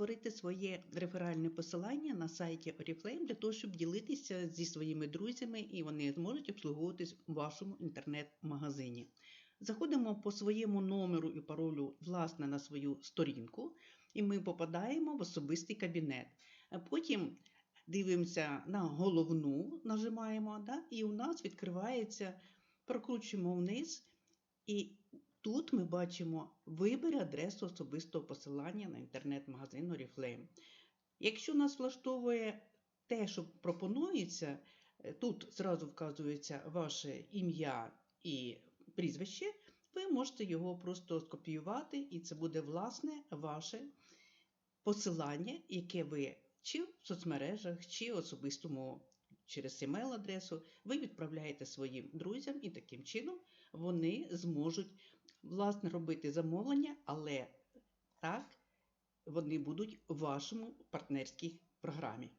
створити своє реферальне посилання на сайті Oriflame для того, щоб ділитися зі своїми друзями, і вони зможуть обслуговуватись у вашому інтернет-магазині. Заходимо по своєму номеру і паролю, власне, на свою сторінку, і ми попадаємо в особистий кабінет. Потім дивимося на головну, нажимаємо, да, і у нас відкривається, прокручуємо вниз, і тут ми бачимо вибір адресу особистого посилання на інтернет-магазин Oriflame. Якщо нас влаштовує те, що пропонується, е, тут зразу вказується ваше ім'я і прізвище, ви можете його просто скопіювати, і це буде власне ваше посилання, яке ви чи в соцмережах, чи особистому через емейл-адресу ви відправляєте своїм друзям, і таким чином вони зможуть власне робити замовлення, але так вони будуть у вашому партнерській програмі.